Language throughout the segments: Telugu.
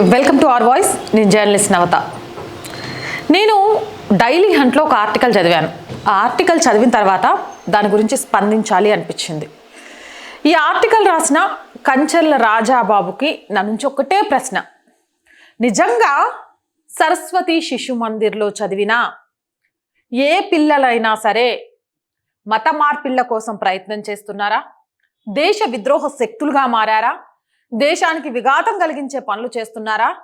వెల్కమ్ టు ఆర్ వాయిస్ నేను జర్నలిస్ట్ నవత. నేను డైలీ హంట్లో ఒక ఆర్టికల్ చదివాను. ఆ ఆర్టికల్ చదివిన తర్వాత దాని గురించి స్పందించాలి అనిపించింది. ఈ ఆర్టికల్ రాసిన కంచర్ల రాజాబాబుకి నా నుంచి ఒకటే ప్రశ్న. నిజంగా సరస్వతి శిశు మందిర్లో చదివిన ఏ పిల్లలైనా సరే మత మార్పిళ్ళ కోసం ప్రయత్నం చేస్తున్నారా? దేశ విద్రోహ శక్తులుగా మారారా? దేశానికి విఘాతం కలిగించే పనులు చేస్తున్నారా?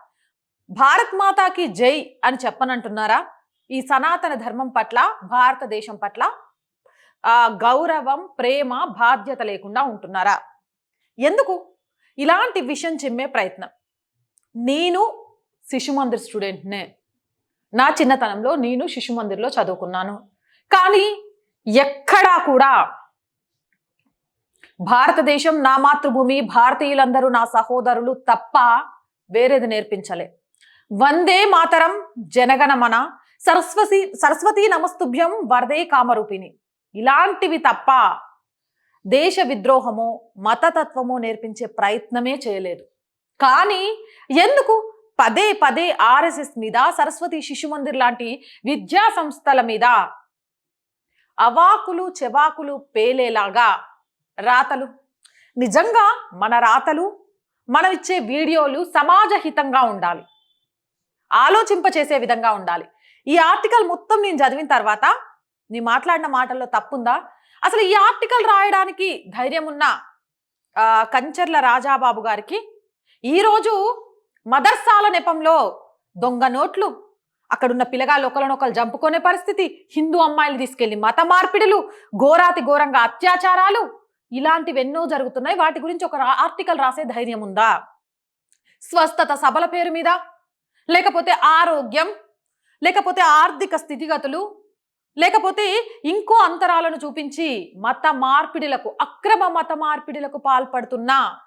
భారత్ మాతాకి జై అని చెప్పనంటున్నారా? ఈ సనాతన ధర్మం పట్ల భారతదేశం పట్ల గౌరవం ప్రేమ బాధ్యత లేకుండా ఉంటున్నారా? ఎందుకు? ఇలాంటి విషయం చిమ్మే ప్రయత్నం. నేను శిశు మందిర్ స్టూడెంట్నే. నా చిన్నతనంలో నేను శిశు మందిర్లో చదువుకున్నాను. కానీ ఎక్కడా కూడా భారతదేశం నా మాతృభూమి భారతీయులందరూ నా సహోదరులు తప్ప వేరేది నేర్పించలే. వందే మాతరం జనగణమన సరస్వతి సరస్వతి నమస్తుభ్యం వరదే కామరూపిణి. ఇలాంటివి తప్ప దేశ విద్రోహము మతతత్వము నేర్పించే ప్రయత్నమే చేయలేదు. కానీ ఎందుకు? పదే పదే ఆర్ఎస్ఎస్ మీద సరస్వతి శిశు మందిర్ లాంటి విద్యా సంస్థల మీద అవాకులు చెవాకులు పేలేలాగా రాతలు. నిజంగా మన రాతలు మనం ఇచ్చే వీడియోలు సమాజహితంగా ఉండాలి. ఆలోచింపచేసే విధంగా ఉండాలి. ఈ ఆర్టికల్ మొత్తం నేను చదివిన తర్వాత నీ మాట్లాడిన మాటల్లో తప్పుందా? అసలు ఈ ఆర్టికల్ రాయడానికి ధైర్యం ఉన్న కంచర్ల రాజాబాబు గారికి ఈరోజు మదర్సాల నెపంలో దొంగ నోట్లు అక్కడున్న పిల్లగాళ్ళు ఒకరినొకరు జంపుకునే పరిస్థితి హిందూ అమ్మాయిలు తీసుకెళ్ళి మత మార్పిడులు ఘోరాతి ఘోరంగా అత్యాచారాలు ఇలాంటివెన్నో జరుగుతున్నాయి. వాటి గురించి ఒక ఆర్టికల్ రాసే ధైర్యం ఉందా? స్వస్థత సభల పేరు మీద? లేకపోతే ఆరోగ్యం? లేకపోతే ఆర్థిక స్థితిగతులు? లేకపోతే ఇంకో అంతరాలను చూపించి మత మార్పిడులకు అక్రమ మత మార్పిడులకు పాల్పడుతున్న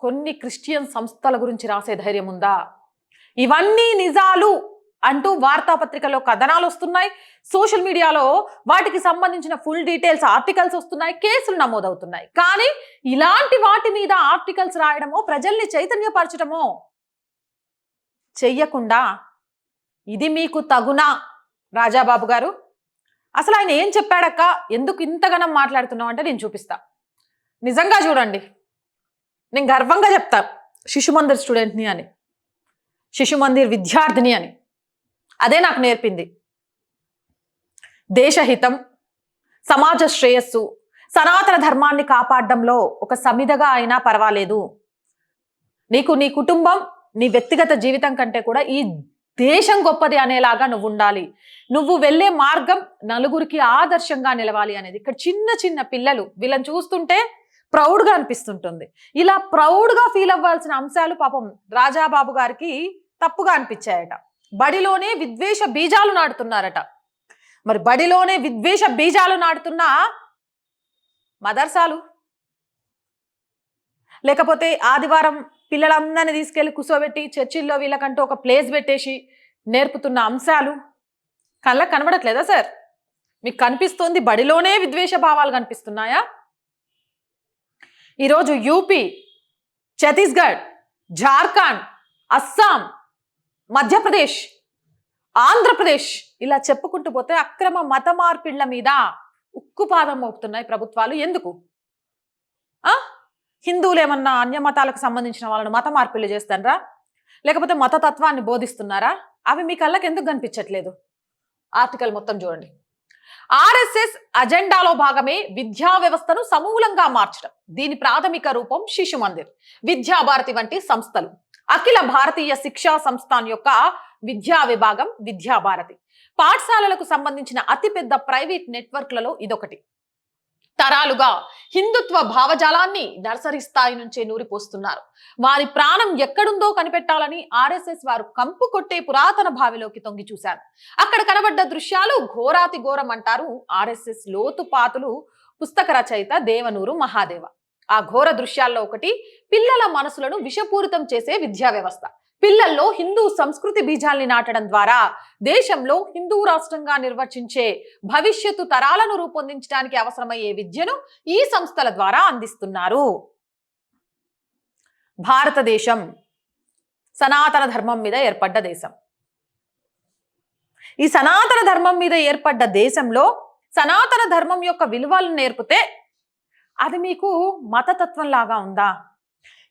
కొన్ని క్రిస్టియన్ సంస్థల గురించి రాసే ధైర్యం ఉందా? ఇవన్నీ నిజాలు. అంటూ వార్తాపత్రికలో కథనాలు వస్తున్నాయి. సోషల్ మీడియాలో వాటికి సంబంధించిన ఫుల్ డీటెయిల్స్ ఆర్టికల్స్ వస్తున్నాయి. కేసులు నమోదవుతున్నాయి. కానీ ఇలాంటి వాటి మీద ఆర్టికల్స్ రాయడమో ప్రజల్ని చైతన్యపరచడమో చెయ్యకుండా ఇది మీకు తగునా రాజాబాబు గారు? అసలు ఆయన ఏం చెప్పాడక్క? ఎందుకు ఇంతగానం మాట్లాడుతున్నావు అంటే నేను చూపిస్తా. నిజంగా చూడండి. నేను గర్వంగా చెప్తా. శిశుమందిర్ స్టూడెంట్ని అని. శిశుమందిర్ విద్యార్థిని అని. అదే నాకు నేర్పింది. దేశహితం సమాజ శ్రేయస్సు సనాతన ధర్మాన్ని కాపాడడంలో ఒక సమిధగా అయినా పర్వాలేదు. నీకు నీ కుటుంబం నీ వ్యక్తిగత జీవితం కంటే కూడా ఈ దేశం గొప్పది అనేలాగా నువ్వు ఉండాలి నువ్వు వెళ్ళే మార్గం నలుగురికి ఆదర్శంగా నిలవాలి అనేది. ఇక్కడ చిన్న చిన్న పిల్లలు వీళ్ళని చూస్తుంటే ప్రౌడ్గా అనిపిస్తుంటుంది. ఇలా ప్రౌడ్గా ఫీల్ అవ్వాల్సిన అంశాలు పాపం రాజాబాబు గారికి తప్పుగా అనిపించాయట. బడిలోనే విద్వేష బీజాలు నాటుతున్నారట. మరి బడిలోనే విద్వేష బీజాలు నాటుతున్న మదర్సాలు లేకపోతే ఆదివారం పిల్లలందరినీ తీసుకెళ్ళి కూర్చోబెట్టి చర్చిల్లో వీళ్ళకంటూ ఒక ప్లేస్ పెట్టేసి నేర్పుతున్న అంశాలు? కళ్ళకు కనబడట్లేదా సార్? మీకు కనిపిస్తోంది బడిలోనే విద్వేష భావాలు కనిపిస్తున్నాయా? ఈరోజు యూపీ ఛత్తీస్గఢ్ జార్ఖండ్ అస్సాం మధ్యప్రదేశ్ ఆంధ్రప్రదేశ్ ఇలా చెప్పుకుంటూ పోతే అక్రమ మత మార్పిళ్ళ మీద ఉక్కుపాదం మోపుతున్నాయి ప్రభుత్వాలు. ఎందుకు? హిందువులు ఏమన్నా అన్య మతాలకు సంబంధించిన వాళ్ళను మత మార్పిళ్ళు చేస్తారా లేకపోతే మతతత్వాన్ని బోధిస్తున్నారా? అవి మీ కళ్ళకి ఎందుకు కనిపించట్లేదు? ఆర్టికల్ మొత్తం చూడండి. ఆర్ఎస్ఎస్ అజెండాలో భాగమే విద్యా వ్యవస్థను సమూలంగా మార్చడం. దీని ప్రాథమిక రూపం శిశు మందిర్ విద్యాభారతి వంటి సంస్థలు. అఖిల భారతీయ శిక్షా సంస్థాన్ యొక్క విద్యా విభాగం విద్యాభారతి. పాఠశాలలకు సంబంధించిన అతిపెద్ద ప్రైవేట్ నెట్వర్క్లలో ఇదొకటి. తరాలుగా హిందుత్వ భావజాలాన్ని నర్సరీ స్థాయి నుంచే నూరిపోస్తున్నారు. వారి ప్రాణం ఎక్కడుందో కనిపెట్టాలని ఆర్ఎస్ఎస్ వారు కంపు కొట్టే పురాతన బావిలోకి తొంగి చూశారు. అక్కడ కనబడ్డ దృశ్యాలు ఘోరాతి ఘోరం అంటారు ఆర్ఎస్ఎస్ లోతుపాతులు పుస్తక రచయిత దేవనూరు మహాదేవ. ఆ ఘోర దృశ్యాల్లో ఒకటి పిల్లల మనసులను విషపూరితం చేసే విద్యా వ్యవస్థ పిల్లల్లో హిందూ సంస్కృతి బీజాల్ని నాటడం ద్వారా దేశంలో హిందూ రాష్ట్రంగా నిర్వచించే భవిష్యత్తు తరాలను రూపొందించడానికి అవసరమయ్యే విద్యను ఈ సంస్థల ద్వారా అందిస్తున్నారు. భారతదేశం సనాతన ధర్మం మీద ఏర్పడ్డ దేశం. ఈ సనాతన ధర్మం మీద ఏర్పడ్డ దేశంలో సనాతన ధర్మం యొక్క విలువలను నేర్పితే అది మీకు మతతత్వం లాగా ఉందా?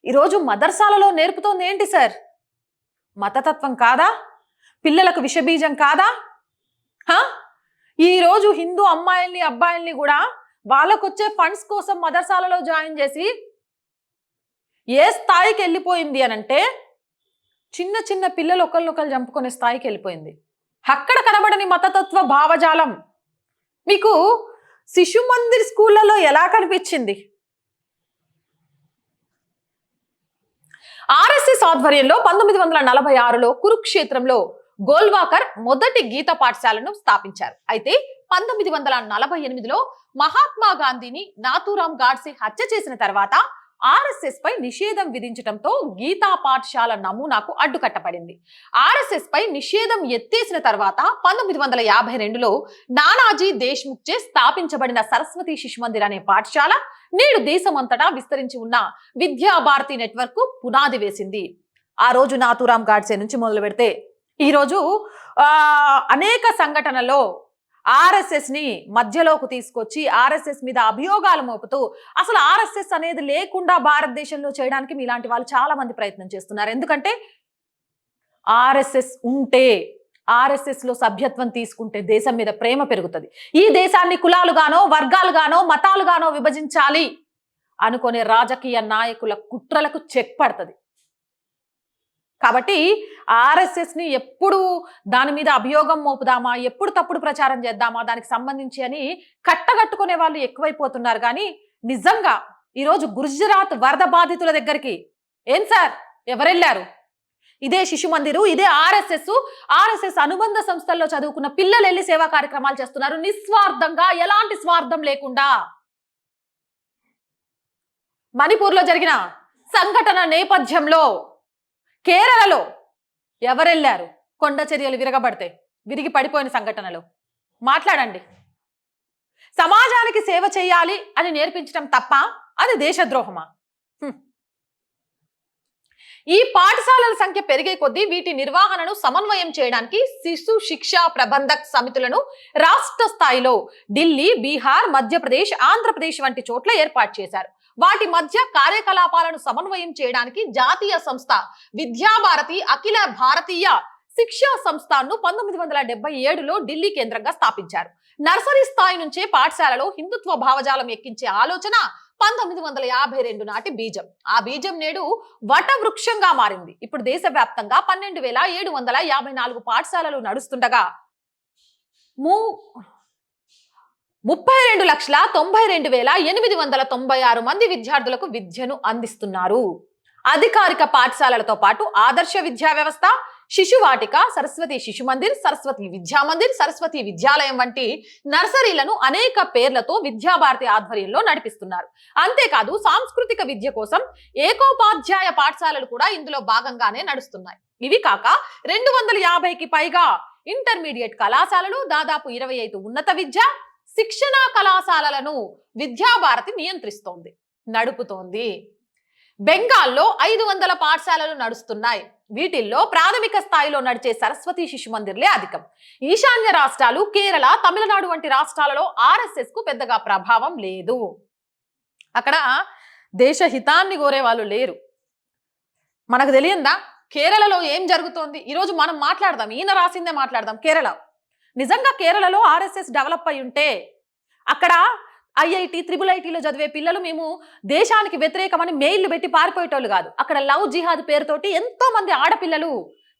ఈరోజు మదర్సాలలో నేర్పుతోంది ఏంటి సార్? మతతత్వం కాదా? పిల్లలకు విషబీజం కాదా? ఈరోజు హిందూ అమ్మాయిల్ని అబ్బాయిల్ని కూడా వాళ్ళకు వచ్చే ఫండ్స్ కోసం మదర్సాలలో జాయిన్ చేసి ఏ స్థాయికి వెళ్ళిపోయింది అని అంటే చిన్న చిన్న పిల్లలు ఒకళ్ళొకళ్ళు చంపుకునే స్థాయికి వెళ్ళిపోయింది. అక్కడ కనబడని మతతత్వ భావజాలం. మీకు శిశు మందిర్ స్కూళ్ళలో ఎలా కనిపించింది? ఆర్ఎస్ఎస్ ఆధ్వర్యంలో పంతొమ్మిది వందల నలభై ఆరులో కురుక్షేత్రంలో గోల్వాకర్ మొదటి గీత పాఠశాలను స్థాపించారు. అయితే పంతొమ్మిది వందల నలభై ఎనిమిదిలో మహాత్మా గాంధీని నాథూరాం గాడ్సే హత్య చేసిన తర్వాత ఆర్ఎస్ఎస్ పై నిషేధం విధించడంతో గీతా పాఠశాల నమూనాకు అడ్డుకట్టబడింది. ఆర్ఎస్ఎస్ పై నిషేధం ఎత్తేసిన తర్వాత పంతొమ్మిది వందల యాభై రెండులో నానాజీ దేశ్ముఖ్ చే స్థాపించబడిన సరస్వతి శిశు మందిర్ అనే పాఠశాల నేడు దేశమంతటా విస్తరించి ఉన్న విద్యా భారతి నెట్వర్క్ పునాది వేసింది. ఆ రోజు నాథూరాం గాడ్సే నుంచి మొదలు పెడితే ఈరోజు ఆ, అనేక సంఘటనలో ఆర్ఎస్ఎస్ని మధ్యలోకి తీసుకొచ్చి ఆర్ఎస్ఎస్ మీద అభియోగాలు మోపుతూ అసలు ఆర్ఎస్ఎస్ అనేది లేకుండా భారతదేశంలో చేయడానికి మీలాంటి వాళ్ళు చాలా మంది ప్రయత్నం చేస్తున్నారు. ఎందుకంటే ఆర్ఎస్ఎస్ ఉంటే ఆర్ఎస్ఎస్లో సభ్యత్వం తీసుకుంటే దేశం మీద ప్రేమ పెరుగుతుంది. ఈ దేశాన్ని కులాలుగానో వర్గాలుగానో మతాలుగానో విభజించాలి అనుకునే రాజకీయ నాయకుల కుట్రలకు చెక్ పడుతుంది. కాబట్టి ఆర్ఎస్ఎస్ని ఎప్పుడు దాని మీద అభియోగం మోపుదామా ఎప్పుడు తప్పుడు ప్రచారం చేద్దామా దానికి సంబంధించి అని కట్టగట్టుకునే వాళ్ళు ఎక్కువైపోతున్నారు. కానీ నిజంగా ఈరోజు గుజరాత్ వరద బాధితుల దగ్గరికి ఏం సార్? ఎవరెళ్ళారు? ఇదే శిశు మందిరు ఇదే ఆర్ఎస్ఎస్. ఆర్ఎస్ఎస్ అనుబంధ సంస్థల్లో చదువుకున్న పిల్లలు వెళ్ళి సేవా కార్యక్రమాలు చేస్తున్నారు. నిస్వార్థంగా ఎలాంటి స్వార్థం లేకుండా. మణిపూర్లో జరిగిన సంఘటన నేపథ్యంలో కేరళలో ఎవరెళ్ళారు? కొండ చర్యలు విరగబడితే విరిగి పడిపోయిన సంఘటనలు. మాట్లాడండి. సమాజానికి సేవ చేయాలి అని నేర్పించడం తప్ప అది దేశద్రోహమా? ఈ పాఠశాలల సంఖ్య పెరిగే కొద్దీ వీటి నిర్వహణను సమన్వయం చేయడానికి శిశు శిక్షా ప్రబంధక్ సమితులను రాష్ట్ర స్థాయిలో ఢిల్లీ బీహార్ మధ్యప్రదేశ్ ఆంధ్రప్రదేశ్ వంటి చోట్ల ఏర్పాటు చేశారు. వాటి మధ్య కార్యకలాపాలను సమన్వయం చేయడానికి జాతీయ సంస్థ విద్యాభారతి అఖిల భారతీయ శిక్షా సంస్థను పంతొమ్మిది వందల డెబ్బై ఏడులో ఢిల్లీ కేంద్రంగా స్థాపించారు. నర్సరీ స్థాయి నుంచే పాఠశాలలో హిందుత్వ భావజాలం ఎక్కించే ఆలోచన పంతొమ్మిది వందల యాభై రెండు నాటి బీజం. ఆ బీజం నేడు వట వృక్షంగా మారింది. ఇప్పుడు దేశవ్యాప్తంగా పన్నెండు వేల ఏడు వందల యాభై నాలుగు పాఠశాలలు నడుస్తుండగా మూ ముప్పై రెండు లక్షల తొంభై రెండు వేల ఎనిమిది వందల తొంభై ఆరు మంది విద్యార్థులకు విద్యను అందిస్తున్నారు. అధికారిక పాఠశాలలతో పాటు ఆదర్శ విద్యా వ్యవస్థ శిశువాటిక సరస్వతి శిశు మందిర్ సరస్వతి విద్యా మందిర్ సరస్వతి విద్యాలయం వంటి నర్సరీలను అనేక పేర్లతో విద్యాభారతి ఆధ్వర్యంలో నడిపిస్తున్నారు. అంతేకాదు సాంస్కృతిక విద్య కోసం ఏకోపాధ్యాయ పాఠశాలలు కూడా ఇందులో భాగంగానే నడుస్తున్నాయి. ఇవి కాక రెండు వందల యాభైకి పైగా ఇంటర్మీడియట్ కళాశాలలు దాదాపు ఇరవై ఐదు ఉన్నత విద్య శిక్షణా కళాశాలలను విద్యాభారతి నియంత్రిస్తోంది నడుపుతోంది. బెంగాల్లో ఐదు వందల పాఠశాలలు నడుస్తున్నాయి. వీటిల్లో ప్రాథమిక స్థాయిలో నడిచే సరస్వతి శిశు మందిర్లే అధికం. ఈశాన్య రాష్ట్రాలు కేరళ తమిళనాడు వంటి రాష్ట్రాలలో ఆర్ఎస్ఎస్కు పెద్దగా ప్రభావం లేదు. అక్కడ దేశ హితాన్ని కోరే వాళ్ళు లేరు. మనకు తెలియందా? కేరళలో ఏం జరుగుతోంది? ఈరోజు మనం మాట్లాడదాం. ఈయన రాసిందే మాట్లాడదాం. కేరళ. నిజంగా కేరళలో ఆర్ఎస్ఎస్ డెవలప్ అయి ఉంటే అక్కడ ఐఐటి త్రిబుల్ ఐటీలో చదివే పిల్లలు మేము దేశానికి వ్యతిరేకమని మెయిల్లు పెట్టి పారిపోయేటోళ్ళు కాదు. అక్కడ లవ్ జిహాద్ పేరుతోటి ఎంతో మంది ఆడపిల్లలు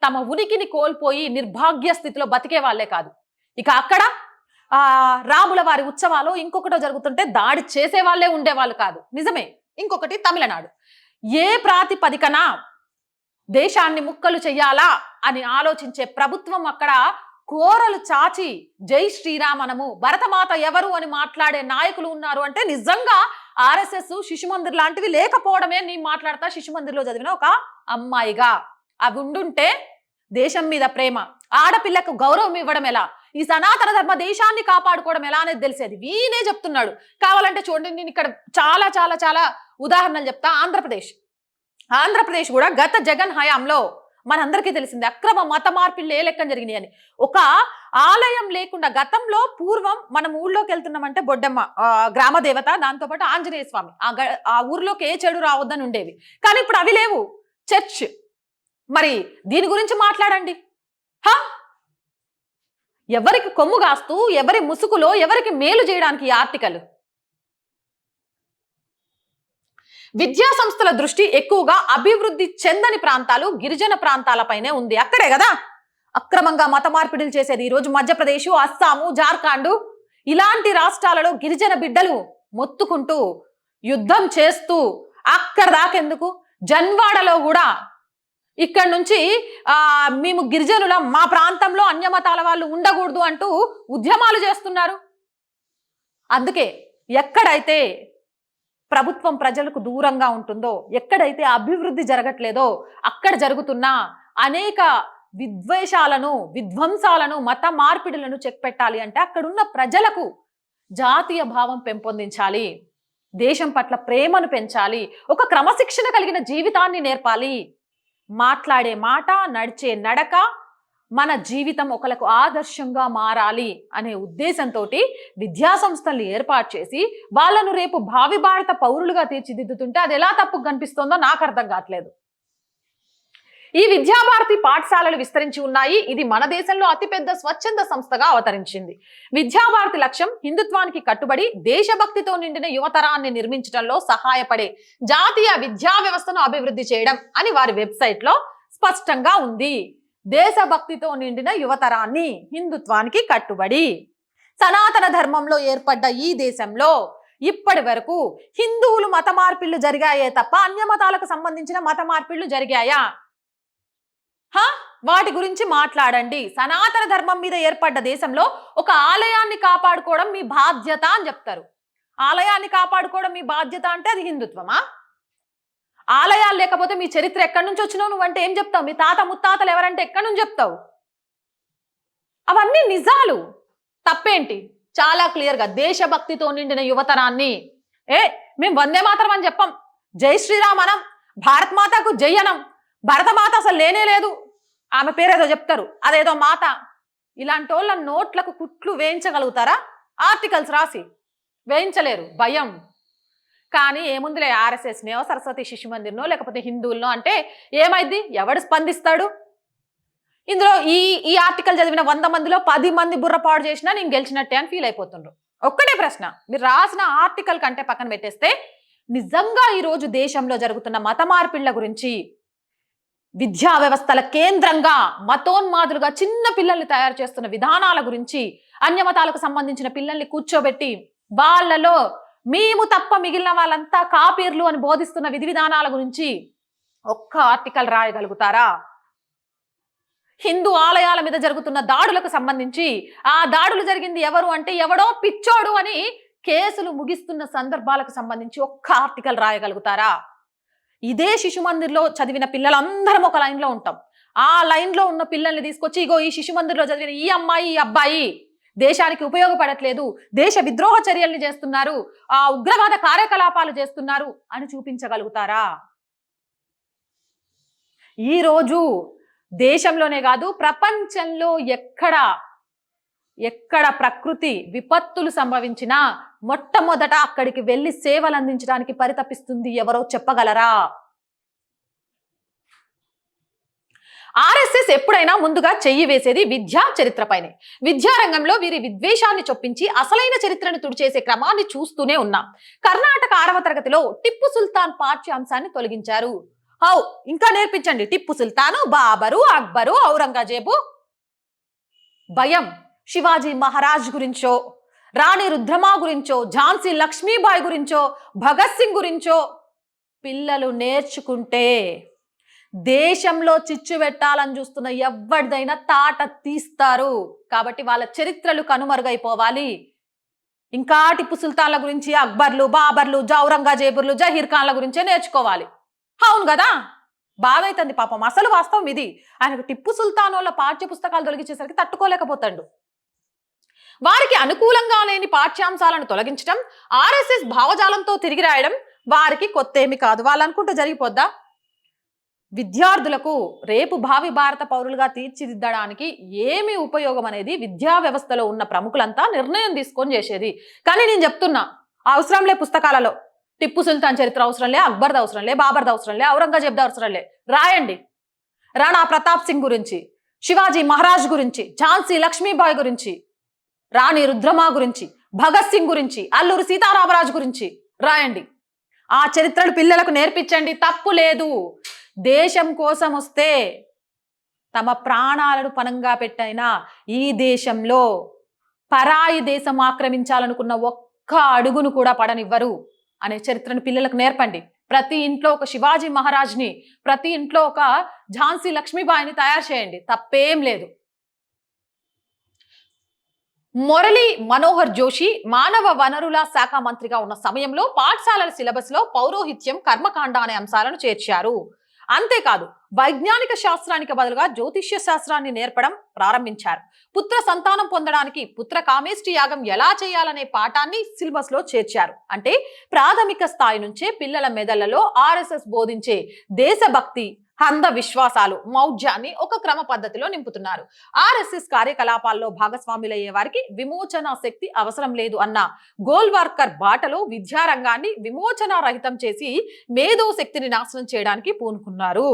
తమ ఉనికిని కోల్పోయి నిర్భాగ్య స్థితిలో బతికే వాళ్ళే కాదు. ఇక అక్కడ ఆ రాముల వారి ఉత్సవాలు ఇంకొకటో జరుగుతుంటే దాడి చేసే వాళ్ళే ఉండేవాళ్ళు కాదు. నిజమే. ఇంకొకటి తమిళనాడు. ఏ ప్రాతిపదికన దేశాన్ని ముక్కలు చెయ్యాలా అని ఆలోచించే ప్రభుత్వం అక్కడ కోరలు చాచి జై శ్రీరామనము భరతమాత ఎవరు అని మాట్లాడే నాయకులు ఉన్నారు అంటే నిజంగా ఆర్ఎస్ఎస్ శిశుమందిర్ లాంటివి లేకపోవడమే నేను మాట్లాడతా శిశుమందిర్లో చదివిన ఒక అమ్మాయిగా. అవి ఉండుంటే దేశం మీద ప్రేమ. ఆడపిల్లకు గౌరవం ఇవ్వడం ఎలా? ఈ సనాతన ధర్మ దేశాన్ని కాపాడుకోవడం ఎలా అనేది తెలిసేది? వీనే చెప్తున్నాడు. కావాలంటే చూడండి నేను ఇక్కడ చాలా చాలా చాలా ఉదాహరణలు చెప్తా. ఆంధ్రప్రదేశ్. ఆంధ్రప్రదేశ్ కూడా గత జగన్ హయాంలో మనందరికీ తెలిసింది అక్రమ మత మార్పిళ్ళు ఏ లెక్కన జరిగినాయి అని. ఒక ఆలయం లేకుండా గతంలో పూర్వం మనం ఊళ్ళోకి వెళ్తున్నామంటే బొడ్డమ్మ గ్రామదేవత గ్రామ దేవత దాంతోపాటు ఆంజనేయ స్వామి. ఆ గ- ఆ ఊర్లోకి ఏ చెడు రావద్దని ఉండేవి. కానీ ఇప్పుడు అవి లేవు. చర్చ్. మరి దీని గురించి మాట్లాడండి. హా? ఎవరికి కొమ్ము కాస్తూ ఎవరి ముసుగులో ఎవరికి మేలు చేయడానికి ఈ ఆర్టికల్? విద్యా సంస్థల దృష్టి ఎక్కువగా అభివృద్ధి చెందని ప్రాంతాలు గిరిజన ప్రాంతాలపైనే ఉంది. అక్కడే కదా? అక్రమంగా మత మార్పిడులు చేసేది ఈరోజు మధ్యప్రదేశ్ అస్సాము జార్ఖండ్. ఇలాంటి రాష్ట్రాలలో గిరిజన బిడ్డలు మొత్తుకుంటూ యుద్ధం చేస్తూ అక్కడ దాకెందుకు? జన్వాడలో కూడా. ఇక్కడ నుంచి ఆ మేము గిరిజనుల మా ప్రాంతంలో అన్యమతాల వాళ్ళు ఉండకూడదు అంటూ ఉద్యమాలు చేస్తున్నారు. అందుకే ఎక్కడైతే ప్రభుత్వం ప్రజలకు దూరంగా ఉంటుందో ఎక్కడైతే అభివృద్ధి జరగట్లేదో అక్కడ జరుగుతున్న అనేక విద్వేషాలను విధ్వంసాలను మత మార్పిడులను చెక్ పెట్టాలి అంటే అక్కడున్న ప్రజలకు జాతీయ భావం పెంపొందించాలి. దేశం పట్ల ప్రేమను పెంచాలి. ఒక క్రమశిక్షణ కలిగిన జీవితాన్ని నేర్పాలి. మాట్లాడే మాట నడిచే నడక మన జీవితం ఒకలకు ఆదర్శంగా మారాలి అనే ఉద్దేశంతో విద్యా సంస్థల్ని ఏర్పాటు చేసి వాళ్ళను రేపు భావి భారత పౌరులుగా తీర్చిదిద్దుతుంటే అది ఎలా తప్పు కనిపిస్తోందో నాకు అర్థం కావట్లేదు. ఈ విద్యాభారతి పాఠశాలలు విస్తరించి ఉన్నాయి. ఇది మన దేశంలో అతిపెద్ద స్వచ్ఛంద సంస్థగా అవతరించింది. విద్యాభారతి లక్ష్యం హిందుత్వానికి కట్టుబడి దేశభక్తితో నిండిన యువతరాన్ని నిర్మించడంలో సహాయపడే జాతీయ విద్యా వ్యవస్థను అభివృద్ధి చేయడం అని వారి వెబ్సైట్లో స్పష్టంగా ఉంది. దేశభక్తితో నిండిన యువతరాన్ని హిందుత్వానికి కట్టుబడి సనాతన ధర్మంలో ఏర్పడ్డ ఈ దేశంలో ఇప్పటి వరకు హిందువులు మత మార్పిళ్ళు జరిగాయే తప్ప అన్య మతాలకు సంబంధించిన మత మార్పిళ్ళు జరిగాయా? హా? వాటి గురించి మాట్లాడండి. సనాతన ధర్మం మీద ఏర్పడ్డ దేశంలో ఒక ఆలయాన్ని కాపాడుకోవడం మీ బాధ్యత అని చెప్తారు. ఆలయాన్ని కాపాడుకోవడం మీ బాధ్యత అంటే అది హిందుత్వమా? ఆలయాలు లేకపోతే మీ చరిత్ర ఎక్కడి నుంచి వచ్చినావు నువ్వంటే ఏం చెప్తావు? మీ తాత ముత్తాతలు ఎవరంటే ఎక్కడి నుంచి చెప్తావు? అవన్నీ నిజాలు. తప్పేంటి? చాలా క్లియర్గా దేశభక్తితో నిండిన యువతరాన్ని. ఏ మేము వందే మాతరం అని చెప్పం. జై శ్రీరామ్ అనం భారత్ మాతకు జై అనం. భరతమాత అసలు లేనే లేదు. ఆమె పేరేదో చెప్తారు. అదేదో మాత. ఇలాంటి వాళ్ళ నోట్లకు కుట్లు వేయించగలుగుతారా? ఆర్టికల్స్ రాసి. వేయించలేరు. భయం. కానీ ఏముందిలే ఆర్ఎస్ఎస్నో సరస్వతి శిశు మందిర్నో లేకపోతే హిందువులనో అంటే ఏమైంది ఎవడు స్పందిస్తాడు? ఇందులో ఈ ఈ ఆర్టికల్ చదివిన వంద మందిలో పది మంది బుర్రపాడు చేసినా నేను గెలిచినట్టే అని ఫీల్ అయిపోతుండ్రు. ఒక్కటే ప్రశ్న మీరు రాసిన ఆర్టికల్ కంటే పక్కన పెట్టేస్తే నిజంగా ఈరోజు దేశంలో జరుగుతున్న మత మార్పిళ్ళ గురించి విద్యా వ్యవస్థల కేంద్రంగా మతోన్మాదులుగా చిన్న పిల్లల్ని తయారు చేస్తున్న విధానాల గురించి అన్యమతాలకు సంబంధించిన పిల్లల్ని కూర్చోబెట్టి వాళ్ళలో మేము తప్ప మిగిలిన వాళ్ళంతా కాపీర్లు అని బోధిస్తున్న విధి విధానాల గురించి ఒక్క ఆర్టికల్ రాయగలుగుతారా? హిందూ ఆలయాల మీద జరుగుతున్న దాడులకు సంబంధించి ఆ దాడులు జరిగింది ఎవరు అంటే ఎవడో పిచ్చోడు అని కేసులు ముగిస్తున్న సందర్భాలకు సంబంధించి ఒక్క ఆర్టికల్ రాయగలుగుతారా? ఇదే శిశు మందిర్లో చదివిన పిల్లలందరం ఒక లైన్లో ఉంటాం. ఆ లైన్లో ఉన్న పిల్లల్ని తీసుకొచ్చి ఇగో ఈ శిశు మందిర్లో చదివిన ఈ అమ్మాయి ఈ అబ్బాయి దేశానికి ఉపయోగపడట్లేదు దేశ విద్రోహ చర్యల్ని చేస్తున్నారు ఆ ఉగ్రవాద కార్యకలాపాలు చేస్తున్నారు అని చూపించగలుగుతారా? ఈరోజు దేశంలోనే కాదు ప్రపంచంలో ఎక్కడ ఎక్కడ ప్రకృతి విపత్తులు సంభవించినా మొట్టమొదట అక్కడికి వెళ్ళి సేవలు అందించడానికి పరితపిస్తుంది ఎవరో చెప్పగలరా? ఆర్ఎస్ఎస్ ఎప్పుడైనా ముందుగా చెయ్యి వేసేది విద్యా చరిత్రపైనే. విద్యారంగంలో వీరి విద్వేషాన్ని చొప్పించి అసలైన చరిత్రను తుడిచేసే క్రమాన్ని చూస్తూనే ఉన్నాం. కర్ణాటక ఆరవ తరగతిలో టిప్పు సుల్తాన్ పాఠ్యాంశాన్ని తొలగించారు. హౌ ఇంకా నేర్పించండి. టిప్పు సుల్తాను బాబరు అక్బరు ఔరంగజేబు. భయం శివాజీ మహారాజ్ గురించో రాణి రుద్రమా గురించో ఝాన్సీ లక్ష్మీబాయి గురించో భగత్ సింగ్ గురించో పిల్లలు నేర్చుకుంటే దేశంలో చిచ్చు పెట్టాలని చూస్తున్న ఎవరిదైనా తాట తీస్తారు. కాబట్టి వాళ్ళ చరిత్రలు కనుమరుగైపోవాలి. ఇంకా టిప్పు సుల్తాన్ల గురించి అక్బర్లు బాబర్లు ఔరంగజేబుర్లు జహీర్ ఖాన్ల గురించే నేర్చుకోవాలి. అవును కదా? బాధ అవుతుంది పాపం. అసలు వాస్తవం ఇది. ఆయనకు టిప్పు సుల్తాన్ వాళ్ళ పాఠ్య పుస్తకాలు తొలగించేసరికి తట్టుకోలేకపోతాడు. వారికి అనుకూలంగా లేని పాఠ్యాంశాలను తొలగించడం ఆర్ఎస్ఎస్ భావజాలంతో తిరిగి రాయడం వారికి కొత్త ఏమి కాదు. వాళ్ళు అనుకుంటే జరిగిపోద్దా? విద్యార్థులకు రేపు భావి భారత పౌరులుగా తీర్చిదిద్దడానికి ఏమి ఉపయోగం అనేది విద్యా వ్యవస్థలో ఉన్న ప్రముఖులంతా నిర్ణయం తీసుకొని చేసేది. కానీ నేను చెప్తున్నా అవసరంలే పుస్తకాలలో. టిప్పు సుల్తాన్ చరిత్ర అవసరంలే అక్బర్ది అవసరంలే బాబర్ది అవసరంలే ఔరంగజేబ్ది అవసరంలే రాయండి. రాణా ప్రతాప్ సింగ్ గురించి శివాజీ మహారాజ్ గురించి ఝాన్సీ లక్ష్మీబాయ్ గురించి రాణి రుద్రమా గురించి భగత్ సింగ్ గురించి అల్లూరి సీతారామరాజు గురించి రాయండి. ఆ చరిత్రలు పిల్లలకు నేర్పించండి తప్పు లేదు. దేశం కోసం వస్తే తమ ప్రాణాలను పనంగా పెట్టైనా ఈ దేశంలో పరాయి దేశం ఆక్రమించాలనుకున్న ఒక్క అడుగును కూడా పడనివ్వరు అనే చరిత్రను పిల్లలకు నేర్పండి. ప్రతి ఇంట్లో ఒక శివాజీ మహారాజ్ని ప్రతి ఇంట్లో ఒక ఝాన్సీ లక్ష్మీబాయిని తయారు చేయండి. తప్పేం లేదు. మురళి మనోహర్ జోషి మానవ వనరుల శాఖ మంత్రిగా ఉన్న సమయంలో పాఠశాలల సిలబస్లో పౌరోహిత్యం కర్మకాండ అనే అంశాలను చేర్చారు. అంతేకాదు వైజ్ఞానిక శాస్త్రానికి బదులుగా జ్యోతిష్య శాస్త్రాన్ని నేర్పడం ప్రారంభించారు. పుత్ర సంతానం పొందడానికి పుత్ర కామేష్టి యాగం ఎలా చేయాలనే పాఠాన్ని సిలబస్లో చేర్చారు. అంటే ప్రాథమిక స్థాయి నుంచే పిల్లల మెదళ్ళలో ఆర్ఎస్ఎస్ బోధించే దేశభక్తి అంధ విశ్వాసాలు మౌఢ్యాన్ని ఒక క్రమ పద్ధతిలో నింపుతున్నారు. ఆర్ఎస్ఎస్ కార్యకలాపాల్లో భాగస్వాములయ్యే వారికి విమోచన శక్తి అవసరం లేదు అన్న గోల్వార్కర్ బాటలో విద్యారంగాన్ని విమోచన రహితం చేసి మేధో శక్తిని నాశనం చేయడానికి పూనుకున్నారు.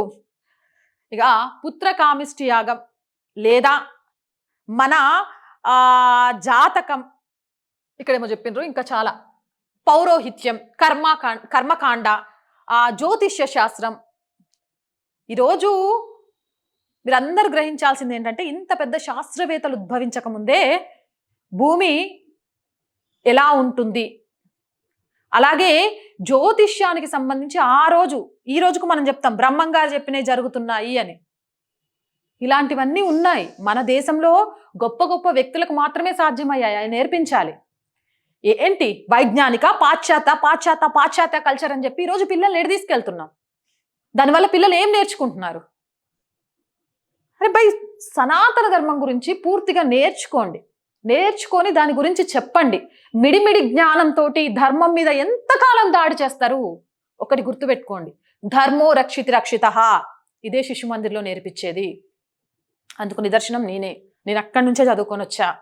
ఇక పుత్రకామిష్టి యాగం లేదా మన జాతకం ఇక్కడేమో చెప్పిండ్రు ఇంకా చాలా. పౌరోహిత్యం కర్మకా కర్మకాండ ఆ, జ్యోతిష్య శాస్త్రం ఈరోజు మీరందరూ గ్రహించాల్సింది ఏంటంటే ఇంత పెద్ద శాస్త్రవేత్తలు ఉద్భవించక ముందే భూమి ఎలా ఉంటుంది? అలాగే జ్యోతిష్యానికి సంబంధించి ఆ రోజు ఈ రోజుకు మనం చెప్తాం బ్రహ్మంగారు చెప్పినవి జరుగుతున్నాయి అని. ఇలాంటివన్నీ ఉన్నాయి. మన దేశంలో గొప్ప గొప్ప వ్యక్తులకు మాత్రమే సాధ్యమయ్యాయి నేర్పించాలి. ఏంటి? వైజ్ఞానిక పాశ్చాత్య పాశ్చాత్య పాశ్చాత్య కల్చర్ అని చెప్పి ఈరోజు పిల్లల్ని ఎడి తీసుకెళ్తున్నాం? దానివల్ల పిల్లలు ఏం నేర్చుకుంటున్నారు? అరే బై సనాతన ధర్మం గురించి పూర్తిగా నేర్చుకోండి. నేర్చుకొని దాని గురించి చెప్పండి. మిడిమిడి జ్ఞానంతో ధర్మం మీద ఎంతకాలం దాడి చేస్తారు? ఒకటి గుర్తుపెట్టుకోండి. ధర్మో రక్షితి రక్షిత. ఇదే శిశు మందిర్లో నేర్పించేది. అందుకు నిదర్శనం నేనే. నేను అక్కడి నుంచే చదువుకొని వచ్చా.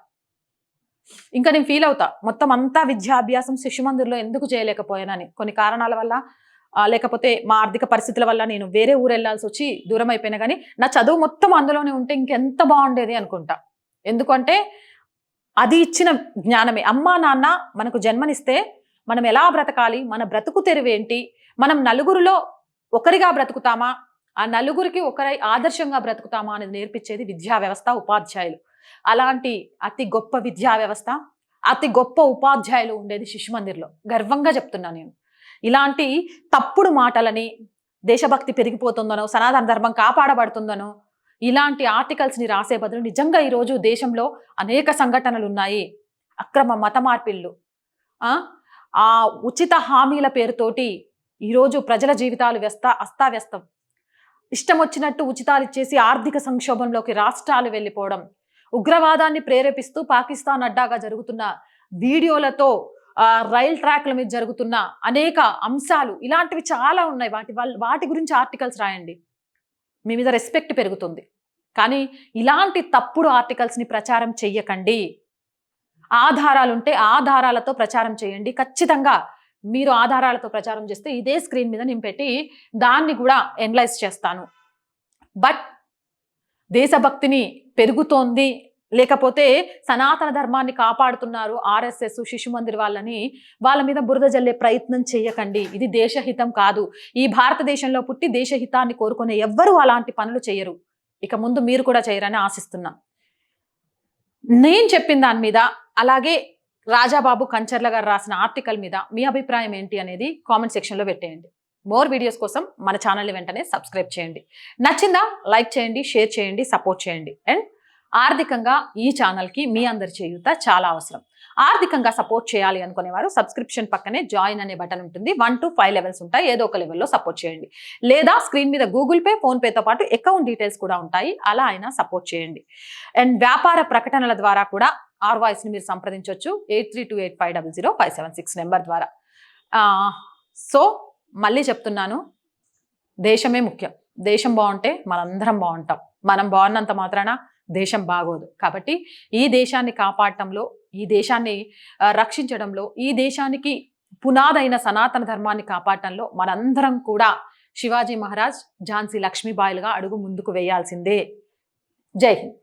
ఇంకా నేను ఫీల్ అవుతా. మొత్తం అంతా విద్యాభ్యాసం శిశు మందిర్లో ఎందుకు చేయలేకపోయానని. కొన్ని కారణాల వల్ల లేకపోతే మా ఆర్థిక పరిస్థితుల వల్ల నేను వేరే ఊరు వెళ్ళాల్సి వచ్చి దూరం అయిపోయినా కానీ నా చదువు మొత్తం అందులోనే ఉంటే ఇంకెంత బాగుండేది అనుకుంటా. ఎందుకంటే అది ఇచ్చిన జ్ఞానమే. అమ్మా నాన్న మనకు జన్మనిస్తే మనం ఎలా బ్రతకాలి? మన బ్రతుకు తెరువేంటి మనం నలుగురిలో ఒకరిగా బ్రతుకుతామా? ఆ నలుగురికి ఒకరై ఆదర్శంగా బ్రతుకుతామా అనేది నేర్పించేది విద్యా వ్యవస్థ ఉపాధ్యాయులు. అలాంటి అతి గొప్ప విద్యా వ్యవస్థ అతి గొప్ప ఉపాధ్యాయులు ఉండేది శిశు మందిర్లో గర్వంగా చెప్తున్నా నేను. ఇలాంటి తప్పుడు మాటలని దేశభక్తి పెరిగిపోతుందనో సనాతన ధర్మం కాపాడబడుతుందనో ఇలాంటి ఆర్టికల్స్ని రాసే బదులు నిజంగా ఈరోజు దేశంలో అనేక సంఘటనలు ఉన్నాయి అక్రమ మత మార్పిళ్ళు. ఆ ఉచిత హామీల పేరుతోటి ఈరోజు ప్రజల జీవితాలు వ్యస్త అస్తావ్యస్తం. ఇష్టం వచ్చినట్టు ఉచితాలు ఇచ్చేసి ఆర్థిక సంక్షోభంలోకి రాష్ట్రాలు వెళ్ళిపోవడం. ఉగ్రవాదాన్ని ప్రేరేపిస్తూ పాకిస్తాన్ అడ్డాగా జరుగుతున్న వీడియోలతో రైల్ ట్రాక్ల మీద జరుగుతున్న అనేక అంశాలు ఇలాంటివి చాలా ఉన్నాయి. వాటి వాటి గురించి ఆర్టికల్స్ రాయండి. మీ మీద రెస్పెక్ట్ పెరుగుతుంది. కానీ ఇలాంటి తప్పుడు ఆర్టికల్స్ని ప్రచారం చెయ్యకండి. ఆధారాలు ఉంటే ఆధారాలతో ప్రచారం చేయండి. ఖచ్చితంగా మీరు ఆధారాలతో ప్రచారం చేస్తే ఇదే స్క్రీన్ మీద నేను పెట్టి దాన్ని కూడా ఎనలైజ్ చేస్తాను. బట్ దేశభక్తిని పెరుగుతోంది లేకపోతే సనాతన ధర్మాన్ని కాపాడుతున్నారు ఆర్ఎస్ఎస్ శిశు మందిర్ వాళ్ళని వాళ్ళ మీద బురద జల్లే ప్రయత్నం చేయకండి ఇది దేశహితం కాదు. ఈ భారతదేశంలో పుట్టి దేశహితాన్ని కోరుకునే ఎవ్వరూ అలాంటి పనులు చేయరు ఇక ముందు మీరు కూడా చేయరని ఆశిస్తున్నా. నేను చెప్పిన దాని మీద అలాగే రాజాబాబు కంచర్ల గారు రాసిన ఆర్టికల్ మీద మీ అభిప్రాయం ఏంటి అనేది కామెంట్ సెక్షన్లో పెట్టేయండి. మోర్ వీడియోస్ కోసం మన ఛానల్ని వెంటనే సబ్స్క్రైబ్ చేయండి. నచ్చిందా? లైక్ చేయండి షేర్ చేయండి సపోర్ట్ చేయండి. అండ్ ఆర్థికంగా ఈ ఛానల్కి మీ అందరి చేయూత చాలా అవసరం. ఆర్థికంగా సపోర్ట్ చేయాలి అనుకునేవారు సబ్స్క్రిప్షన్ పక్కనే జాయిన్ అనే బటన్ ఉంటుంది. వన్ టు ఫైవ్ లెవెల్స్ ఉంటాయి. ఏదో ఒక లెవెల్లో సపోర్ట్ చేయండి. లేదా స్క్రీన్ మీద గూగుల్ పే ఫోన్పేతో పాటు అకౌంట్ డీటెయిల్స్ కూడా ఉంటాయి. అలా అయినా సపోర్ట్ చేయండి. అండ్ వ్యాపార ప్రకటనల ద్వారా కూడా ఆర్ వాయిస్ని మీరు సంప్రదించవచ్చు eight three two eight five double zero five seven six number ద్వారా. సో మళ్ళీ చెప్తున్నాను. దేశమే ముఖ్యం. దేశం బాగుంటే మనందరం బాగుంటాం. మనం బాగున్నంత మాత్రాన దేశం బాగోదు. కాబట్టి ఈ దేశాన్ని కాపాడటంలో ఈ దేశాన్ని రక్షించడంలో ఈ దేశానికి పునాదైన సనాతన ధర్మాన్ని కాపాడటంలో మనందరం కూడా శివాజీ మహారాజ్ ఝాన్సీ లక్ష్మీబాయిలుగా అడుగు ముందుకు వేయాల్సిందే. జై హింద్.